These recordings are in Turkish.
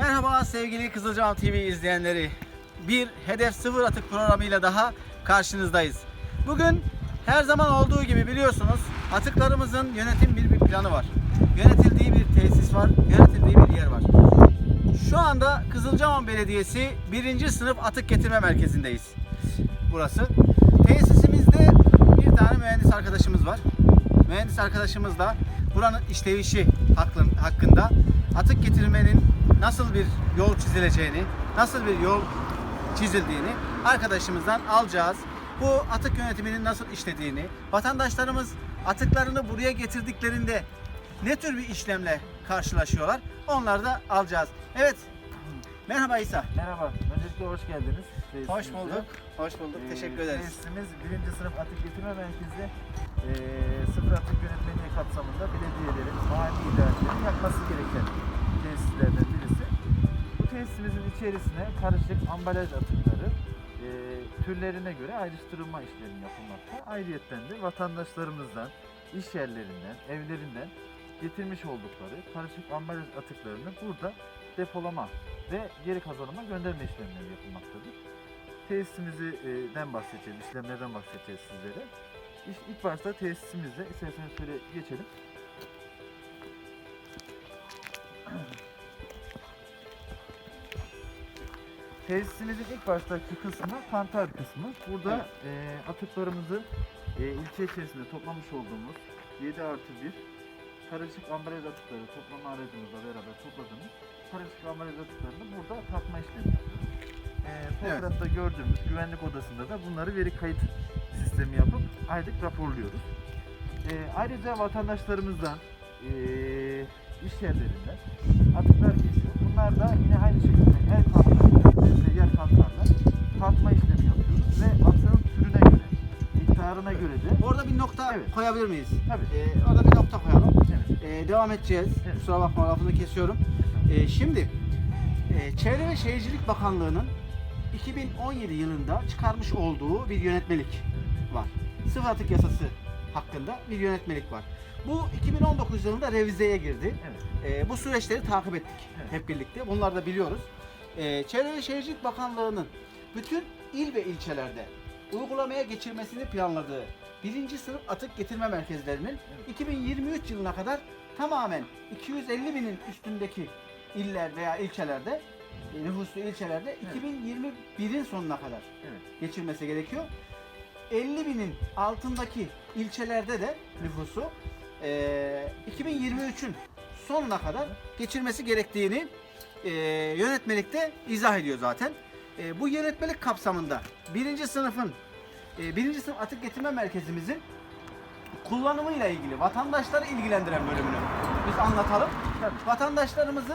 Merhaba sevgili Kızılcam TV izleyenleri. Bir Hedef Sıfır Atık programıyla daha karşınızdayız. Bugün her zaman olduğu gibi biliyorsunuz atıklarımızın yönetim bir, bir planı var. Yönetildiği bir tesis var, yönetildiği bir yer var. Şu anda Kızılcahamam Belediyesi 1. sınıf atık getirme merkezindeyiz. Burası. Tesisimizde bir tane mühendis arkadaşımız var. Mühendis arkadaşımız da buranın işleyişi hakkın- hakkında atık getirmenin nasıl bir yol çizileceğini, nasıl bir yol çizildiğini arkadaşımızdan alacağız. Bu atık yönetiminin nasıl işlediğini, vatandaşlarımız atıklarını buraya getirdiklerinde ne tür bir işlemle karşılaşıyorlar onları da alacağız. Evet, merhaba İsa. Merhaba, öncelikle hoş geldiniz. Hoş bulduk, hoş bulduk. Ee, Teşekkür ederiz. Tesisimiz 1. sınıf atık getirme merkezi ee, sıfır atık yönetmeliği kapsamında belediyelerin, mahalli idarelerin yapması gereken tesislerden tesisimizin içerisine karışık ambalaj atıkları ee, türlerine göre ayrıştırılma işlemi yapılmakta. Ayrıyeten de vatandaşlarımızdan, iş yerlerinden, evlerinden getirmiş oldukları karışık ambalaj atıklarını burada depolama ve geri kazanıma gönderme işlemleri yapılmaktadır. Tesisimizden bahsedeceğiz, işlemlerden bahsedeceğiz sizlere. İlk, ilk başta tesisimizde, isterseniz şöyle geçelim. Tesisimizin ilk baştaki kısmı kantar kısmı. Burada e, atıklarımızı e, ilçe içerisinde toplamış olduğumuz 7 artı 1 karışık ambalaj atıkları toplama aracımızla beraber topladığımız karışık ambalaj atıklarını burada tatma işlemi yapıyoruz. Ee, fotoğrafta gördüğümüz güvenlik odasında da bunları veri kayıt sistemi yapıp aylık raporluyoruz. Ee, ayrıca vatandaşlarımızdan, ee, iş yerlerinden atıklar geliyor. Bunlar da yine aynı şekilde el kantarla, yer kantarla tatma işlemi yapıyoruz ve atığın türüne göre, miktarına göre de Orada bir nokta Evet. koyabilir miyiz? tabii Ee, orada bir nokta koyalım. evet, Ee, devam edeceğiz. Evet. Kusura bakma lafını kesiyorum. Ee, şimdi e, Çevre ve Şehircilik Bakanlığı'nın 2017 yılında çıkarmış olduğu bir yönetmelik var. Sıfır atık yasası hakkında bir yönetmelik var. Bu 2019 yılında revizeye girdi. evet. Ee, bu süreçleri takip ettik Evet. hep birlikte. Bunları da biliyoruz. Ee, Çevre ve Şehircilik Bakanlığı'nın bütün il ve ilçelerde uygulamaya geçirmesini planladığı birinci sınıf atık getirme merkezlerinin 2023 yılına kadar tamamen 250 binin üstündeki iller veya ilçelerde e, nüfuslu ilçelerde Evet. 2021'in sonuna kadar Evet. geçirmesi gerekiyor. 50 binin altındaki ilçelerde de nüfusu eee 2023'ün sonuna kadar geçirmesi gerektiğini eee yönetmelikte izah ediyor zaten. Eee, bu yönetmelik kapsamında birinci sınıfın eee, birinci sınıf atık getirme merkezimizin kullanımıyla ilgili vatandaşları ilgilendiren bölümünü biz anlatalım. Tabii. Vatandaşlarımızı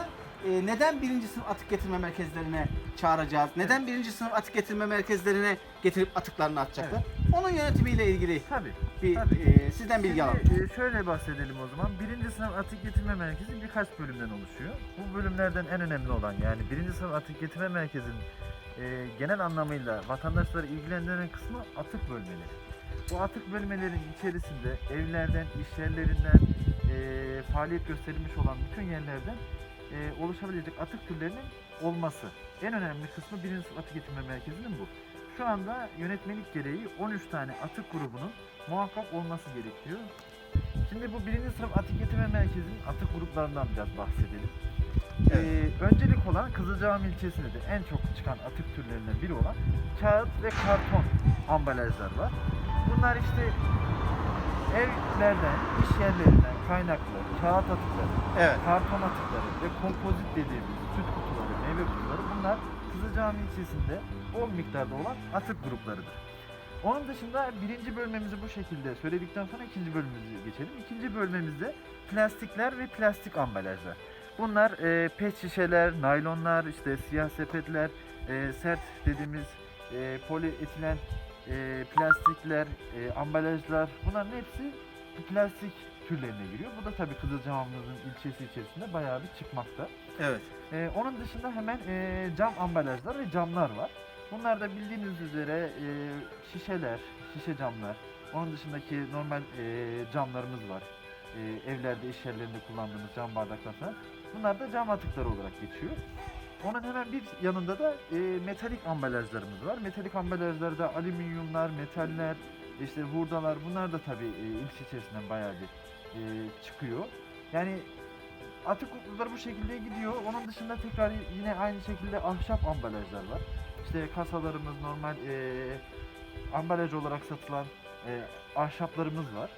e, neden birinci sınıf atık getirme merkezlerine çağıracağız? Neden birinci sınıf atık getirme merkezlerine getirip atıklarını atacaklar? Onun yönetimiyle ilgili Tabii. bir Tabii. e, sizden bilgi alalım. Şimdi, e, şöyle bahsedelim o zaman. Birinci sınıf atık getirme merkezi birkaç bölümden oluşuyor. Bu bölümlerden en önemli olan yani birinci sınıf atık getirme merkezinin e, genel anlamıyla vatandaşları ilgilendiren kısmı atık bölmeleri. Bu atık bölmelerin içerisinde evlerden, iş yerlerinden, e, faaliyet gösterilmiş olan bütün yerlerden e, oluşabilecek atık türlerinin olması. En önemli kısmı birinci sınıf atık getirme merkezinin bu. Şu anda yönetmelik gereği 13 tane atık grubunun muhakkak olması gerekiyor. Şimdi bu birinci sınıf atık getirme merkezinin atık gruplarından biraz bahsedelim. Evet. Ee, öncelik olan Kızılcahamam ilçesinde de en çok çıkan atık türlerinden biri olan kağıt ve karton ambalajlar var. Bunlar işte evlerden, iş yerlerinden kaynaklı kağıt atıkları, Evet. karton atıkları ve kompozit dediğimiz süt kutuları, meyve kutuları bunlar Kızılcahamam ilçesinde bol miktarda olan atık gruplarıdır. Onun dışında birinci bölmemizi bu şekilde söyledikten sonra ikinci bölümümüze geçelim. İkinci bölmemizde plastikler ve plastik ambalajlar. Bunlar e, pet şişeler, naylonlar, işte siyah sepetler, e, sert dediğimiz e, polietilen e, plastikler, e, ambalajlar bunların hepsi plastik türlerine giriyor. Bu da tabii Kızılcahamam'ımızın ilçesi içerisinde bayağı bir çıkmakta. Evet. Ee, onun dışında hemen e, cam ambalajlar ve camlar var. Bunlar da bildiğiniz üzere e, şişeler, şişe camlar. Onun dışındaki normal e, camlarımız var. E, evlerde, iş yerlerinde kullandığımız cam bardaklar falan. Bunlar da cam atıkları olarak geçiyor. Onun hemen bir yanında da e, metalik ambalajlarımız var. Metalik ambalajlarda alüminyumlar, metaller, işte hurdalar bunlar da tabii e, ilçe içerisinden bayağı bir e, çıkıyor. Yani atık kutuları bu şekilde gidiyor. Onun dışında tekrar yine aynı şekilde ahşap ambalajlar var. İşte kasalarımız normal e, ambalaj olarak satılan e, ahşaplarımız var.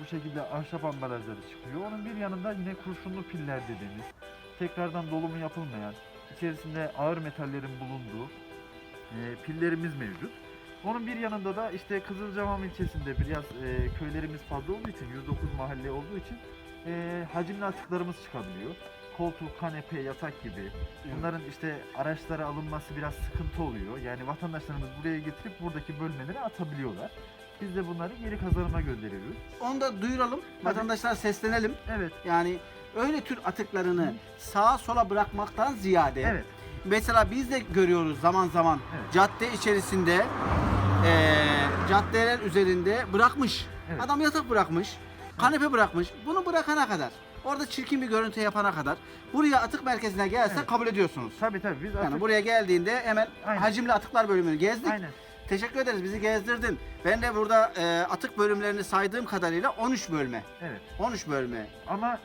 Bu şekilde ahşap ambalajları çıkıyor. Onun bir yanında yine kurşunlu piller dediğimiz, tekrardan dolumu yapılmayan, içerisinde ağır metallerin bulunduğu e, pillerimiz mevcut. Onun bir yanında da işte Kızılcahamam ilçesinde biraz e, köylerimiz fazla olduğu için, 109 mahalle olduğu için e, hacimli atıklarımız çıkabiliyor. Koltuk, kanepe, yatak gibi. Bunların işte araçlara alınması biraz sıkıntı oluyor. Yani vatandaşlarımız buraya getirip buradaki bölmelere atabiliyorlar. Biz de bunları geri kazanıma gönderiyoruz. Onu da duyuralım. Vatandaşlara seslenelim. Evet, Yani öyle tür atıklarını sağa sola bırakmaktan ziyade evet. mesela biz de görüyoruz zaman zaman cadde içerisinde eee caddeler üzerinde bırakmış. Evet. Adam yatak bırakmış, kanepe bırakmış. Bunu bırakana kadar, orada çirkin bir görüntü yapana kadar buraya atık merkezine gelse Evet. kabul ediyorsunuz. Tabii tabii biz Yani atık... buraya geldiğinde hemen Aynen. hacimli atıklar bölümünü gezdik. Aynen. Teşekkür ederiz bizi gezdirdin. Ben de burada eee, atık bölümlerini saydığım kadarıyla 13 bölme. Evet. 13 bölme. Ama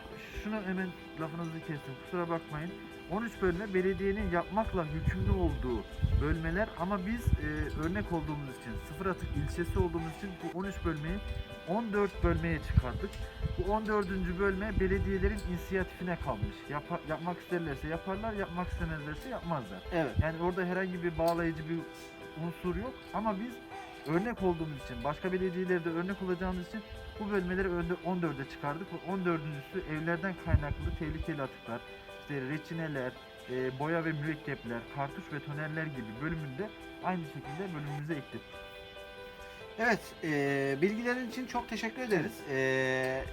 şunu hemen lafınızı kestim. Kusura bakmayın. 13 bölme belediyenin yapmakla yükümlü olduğu bölmeler ama biz e, örnek olduğumuz için, sıfır atık ilçesi olduğumuz için bu 13 bölmeyi 14 bölmeye çıkarttık. Bu 14. bölme belediyelerin inisiyatifine kalmış. Yapa- yapmak isterlerse yaparlar, yapmak istemezlerse yapmazlar. Evet. Yani orada herhangi bir bağlayıcı bir unsur yok ama biz örnek olduğumuz için, başka belediyelerde örnek olacağımız için bu bölmeleri önde 14'e çıkardık. ve 14.sü evlerden kaynaklı tehlikeli atıklar, işte reçineler, e, boya ve mürekkepler, kartuş ve tonerler gibi bölümünde aynı şekilde bölümümüze ekledik. Evet, eee, bilgilerin için çok teşekkür ederiz. Eee,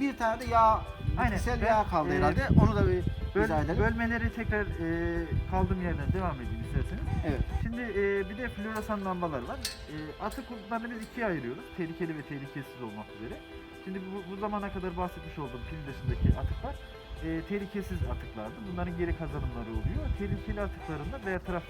bir tane de yağ, Aynen, bitkisel ben, yağ kaldı eee, herhalde. Onu da bir Böl- izah edelim. bölmeleri tekrar e, kaldığım yerden devam edeyim isterseniz. Evet. Şimdi e, bir de floresan lambalar var. E, atık gruplarını biz ikiye ayırıyoruz. Tehlikeli ve tehlikesiz olmak üzere. Şimdi bu, bu zamana kadar bahsetmiş olduğum pil dışındaki atıklar e, tehlikesiz atıklardı. Bunların geri kazanımları oluyor. Tehlikeli atıkların da bertaraf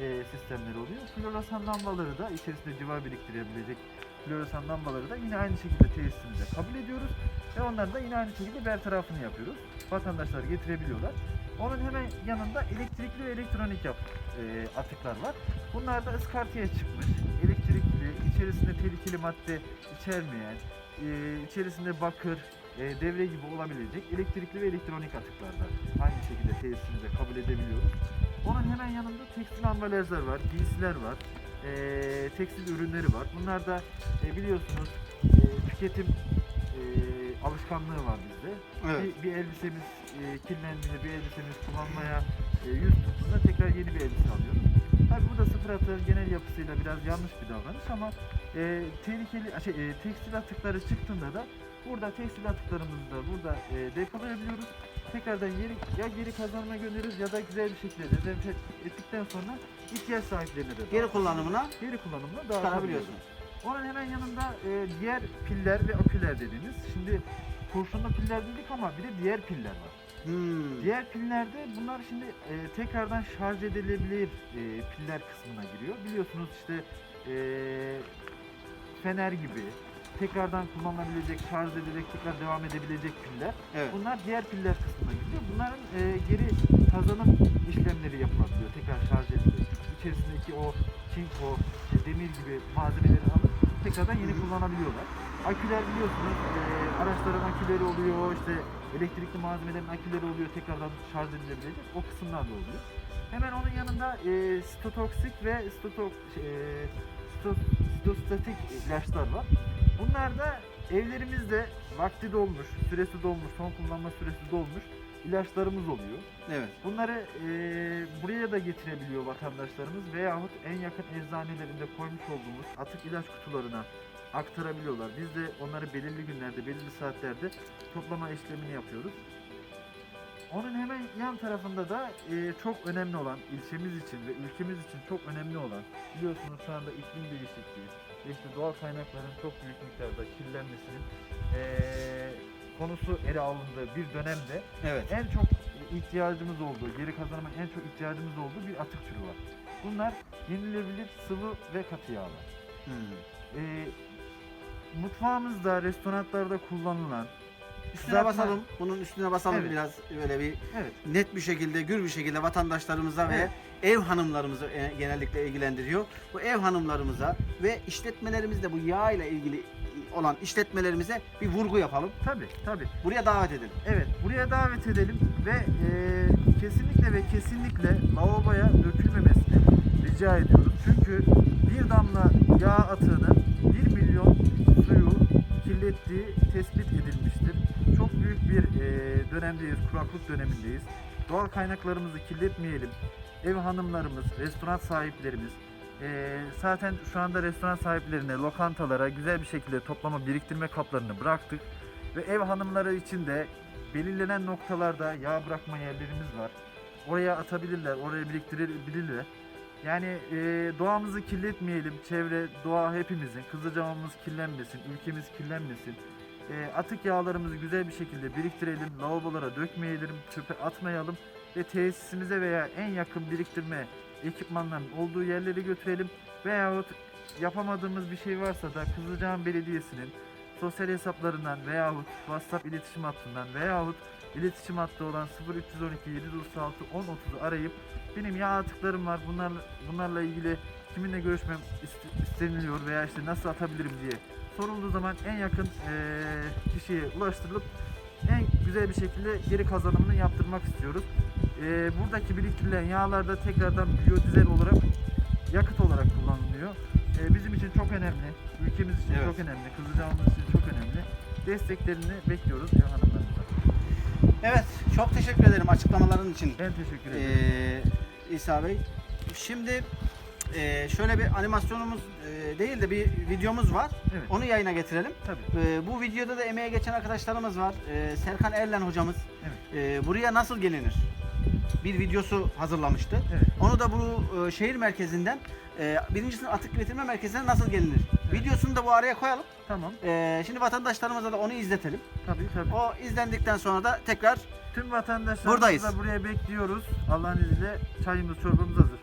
e, sistemleri oluyor. Floresan lambaları da içerisinde civa biriktirebilecek floresan lambaları da yine aynı şekilde tesisimize kabul ediyoruz. Ve onları da yine aynı şekilde bertarafını yapıyoruz. Vatandaşlar getirebiliyorlar. Onun hemen yanında elektrikli ve elektronik yap, e, atıklar var. Bunlar da ıskartaya çıkmış. Elektrikli, içerisinde tehlikeli madde içermeyen, e, içerisinde bakır, e, devre gibi olabilecek elektrikli ve elektronik atıklar da aynı şekilde tesisimize kabul edebiliyoruz. Onun hemen yanında tekstil ambalajlar var, giysiler var, e, tekstil ürünleri var. Bunlar da e, biliyorsunuz e, tüketim e, alışkanlığı var bizde. Evet. Bir, bir elbisemiz e, kirlendiğinde, bir elbisemiz kullanmaya e, yüz tuttuğunda tekrar yeni bir elbise alıyoruz. Tabii bu da sıfır atığın genel yapısıyla biraz yanlış bir davranış ama e, tehlikeli şey, e, tekstil atıkları çıktığında da burada tekstil atıklarımızı da burada e, depolayabiliyoruz. Tekrardan geri, ya geri kazanma göndeririz ya da güzel bir şekilde dezenfekte ettikten sonra ihtiyaç sahiplerine de Geri kullanımına geri kullanımına dağıtabiliyoruz. çıkarabiliyorsunuz. Onun hemen yanında e, diğer piller ve aküler dediğimiz. Şimdi kurşunlu piller dedik ama bir de diğer piller var. Hmm. Diğer pillerde bunlar şimdi e, tekrardan şarj edilebilir e, piller kısmına giriyor. Biliyorsunuz işte e, fener gibi tekrardan kullanılabilecek, şarj edilerek tekrar devam edebilecek piller. Evet. Bunlar diğer piller kısmına giriyor. Bunların e, geri kazanım işlemleri yapılabiliyor. Tekrar şarj edilerek. İçerisindeki o çinko, işte demir gibi malzemeleri alıp tekrardan yeni kullanabiliyorlar. Aküler biliyorsunuz e, araçların aküleri oluyor, işte elektrikli malzemelerin aküleri oluyor tekrardan şarj edilebilecek. O kısımlar da oluyor. Hemen onun yanında e, stotoksik ve stotok, e, sto- stostatik ilaçlar var. Bunlar da evlerimizde vakti dolmuş, süresi dolmuş, son kullanma süresi dolmuş ilaçlarımız oluyor. Evet. Bunları e, buraya da getirebiliyor vatandaşlarımız veyahut en yakın eczanelerinde koymuş olduğumuz atık ilaç kutularına aktarabiliyorlar. Biz de onları belirli günlerde, belirli saatlerde toplama işlemini yapıyoruz. Onun hemen yan tarafında da e, çok önemli olan, ilçemiz için ve ülkemiz için çok önemli olan, biliyorsunuz şu anda iklim değişikliği ve işte doğal kaynakların çok büyük miktarda kirlenmesinin e, konusu ele alındığı bir dönemde Evet. en çok ihtiyacımız olduğu, geri kazanma en çok ihtiyacımız olduğu bir atık türü var. Bunlar yenilebilir sıvı ve katı yağlar. Hmm. Ee, mutfağımızda, restoranlarda kullanılan Üstüne Kızartma- basalım. Bunun üstüne basalım Evet. biraz böyle bir evet net bir şekilde, gür bir şekilde vatandaşlarımıza Evet. ve ev hanımlarımızı e, genellikle ilgilendiriyor. Bu ev hanımlarımıza ve işletmelerimizde bu yağ ile ilgili olan işletmelerimize bir vurgu yapalım. tabi tabi Buraya davet edelim. Evet, buraya davet edelim ve e, kesinlikle ve kesinlikle lavaboya dökülmemesini rica ediyoruz. Çünkü bir damla yağ atığının 1 milyon suyu kirlettiği tespit edilmiştir. Çok büyük bir e, dönemdeyiz, kuraklık dönemindeyiz. Doğal kaynaklarımızı kirletmeyelim. Ev hanımlarımız, restoran sahiplerimiz, e, zaten şu anda restoran sahiplerine, lokantalara güzel bir şekilde toplama, biriktirme kaplarını bıraktık. Ve ev hanımları için de belirlenen noktalarda yağ bırakma yerlerimiz var. Oraya atabilirler, oraya biriktirebilirler. Yani e, doğamızı kirletmeyelim. Çevre, doğa hepimizin. Kızılcamamız kirlenmesin, ülkemiz kirlenmesin. E, atık yağlarımızı güzel bir şekilde biriktirelim. Lavabolara dökmeyelim, çöpe atmayalım. Ve tesisimize veya en yakın biriktirme ekipmanların olduğu yerlere götürelim. Veyahut yapamadığımız bir şey varsa da Kızılcahamam Belediyesi'nin sosyal hesaplarından veyahut WhatsApp iletişim hattından veyahut iletişim hattı olan 0312 736 1030'u arayıp benim yağ atıklarım var bunlarla, bunlarla ilgili kiminle görüşmem ist- isteniliyor veya işte nasıl atabilirim diye sorulduğu zaman en yakın eee, kişiye ulaştırılıp en güzel bir şekilde geri kazanımını yaptırmak istiyoruz. Eee, buradaki biriktirilen yağlar da tekrardan biyodizel olarak yakıt olarak kullanılıyor. Eee, bizim için çok önemli, ülkemiz için Evet. çok önemli, Kızılcahamamız için çok önemli. Desteklerini bekliyoruz hanımlarımıza. Evet, çok teşekkür ederim açıklamaların için. Ben teşekkür ederim. Ee, İsa Bey. Şimdi e, şöyle bir animasyonumuz e, değil de bir videomuz var. evet, Onu yayına getirelim. tabii. Ee, bu videoda da emeğe geçen arkadaşlarımız var. Ee, Serkan Erlen hocamız. Ee, buraya nasıl gelinir? Bir videosu hazırlamıştı. Evet. Onu da bu e, şehir merkezinden e, birinci sınıf atık üretilme merkezine nasıl gelinir? Videosunu da bu araya koyalım. Tamam. Ee, şimdi vatandaşlarımıza da onu izletelim. Tabii tabii. O izlendikten sonra da tekrar Tüm vatandaşlarımızı Buradayız. da buraya bekliyoruz. Allah'ın izniyle çayımız çorbamız hazır.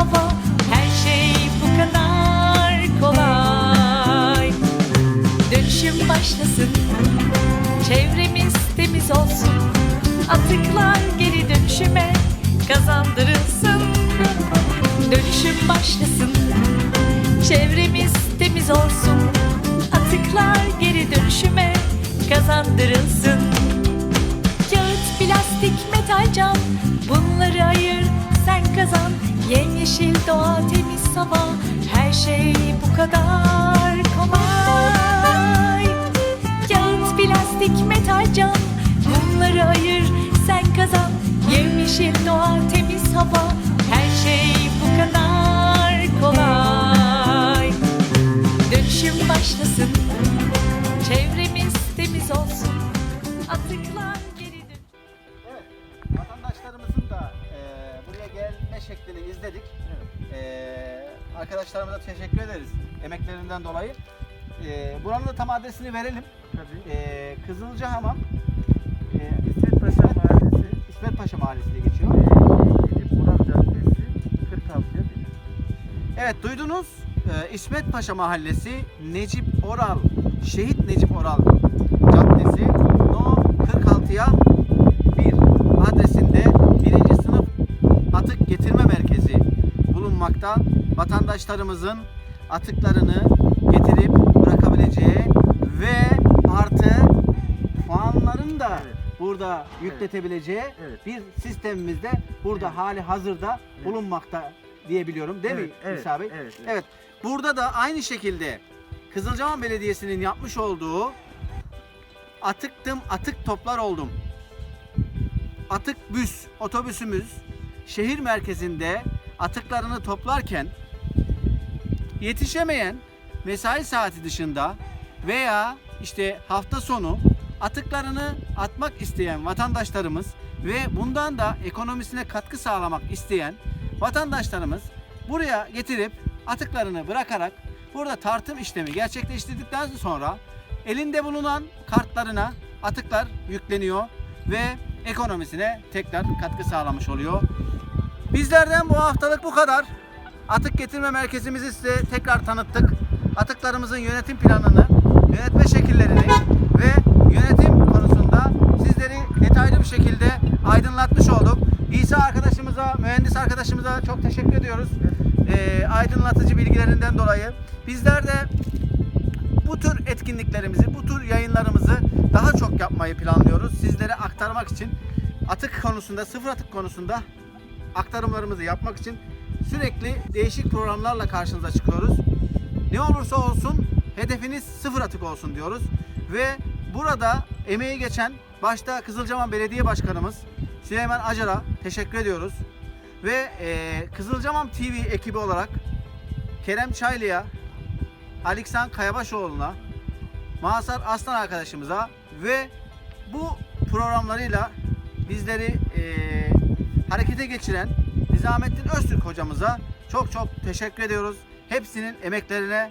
Hava Her şey bu kadar kolay. Dönüşüm başlasın Çevremiz temiz olsun. Atıklar geri dönüşüme kazandırılsın. Dönüşüm başlasın Çevremiz temiz olsun. Atıklar geri dönüşüme kazandırılsın. Kağıt, plastik, metal, cam Bunları ayır, sen kazan 言语心多甜蜜撒娇还是不 izledik. E, arkadaşlarımıza teşekkür ederiz emeklerinden dolayı. E, buranın da tam adresini verelim. Tabii. E, Kızılcahamam, e, İsmet Paşa Mahallesi, İsmet Paşa Mahallesi diye geçiyor. e, Edip Murat Caddesi, 46'ya 1. Evet duydunuz. E, İsmet Paşa Mahallesi, Necip Oral, Şehit Necip Oral Caddesi, No 46'ya atık getirme merkezi bulunmakta. Vatandaşlarımızın atıklarını getirip bırakabileceği ve artı puanların da Evet. burada yükletebileceği Evet. bir sistemimizde burada Evet. hali hazırda Evet. bulunmakta diyebiliyorum değil mi Evet, evet, İsa Bey? evet, evet. Evet. Burada da aynı şekilde Kızılcahamam Belediyesi'nin yapmış olduğu atıktım atık toplar oldum. Atık büs otobüsümüz şehir merkezinde atıklarını toplarken yetişemeyen mesai saati dışında veya işte hafta sonu atıklarını atmak isteyen vatandaşlarımız ve bundan da ekonomisine katkı sağlamak isteyen vatandaşlarımız buraya getirip atıklarını bırakarak burada tartım işlemi gerçekleştirdikten sonra elinde bulunan kartlarına atıklar yükleniyor ve ekonomisine tekrar katkı sağlamış oluyor. Bizlerden bu haftalık bu kadar. Atık getirme merkezimizi size tekrar tanıttık. Atıklarımızın yönetim planını, yönetme şekillerini ve yönetim konusunda sizleri detaylı bir şekilde aydınlatmış olduk. İsa arkadaşımıza, mühendis arkadaşımıza çok teşekkür ediyoruz. Ee, aydınlatıcı bilgilerinden dolayı. Bizler de bu tür etkinliklerimizi, bu tür yayınlarımızı daha çok yapmayı planlıyoruz. Sizlere aktarmak için atık konusunda, sıfır atık konusunda aktarımlarımızı yapmak için sürekli değişik programlarla karşınıza çıkıyoruz. Ne olursa olsun hedefiniz sıfır atık olsun diyoruz. Ve burada emeği geçen başta Kızılcahamam Belediye Başkanımız Süleyman Acar'a teşekkür ediyoruz. Ve eee Kızılcahamam TV ekibi olarak Kerem Çaylı'ya, Aliksan Kayabaşoğlu'na, Mahsar Aslan arkadaşımıza ve bu programlarıyla bizleri eee, harekete geçiren Nizamettin Öztürk hocamıza çok çok teşekkür ediyoruz. Hepsinin emeklerine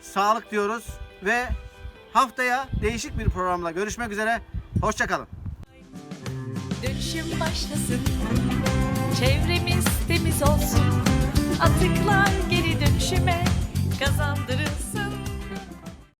sağlık diyoruz ve haftaya değişik bir programla görüşmek üzere. Hoşçakalın. Dönüşüm başlasın Çevremiz temiz olsun Atıklar geri dönüşüme Kazandırılsın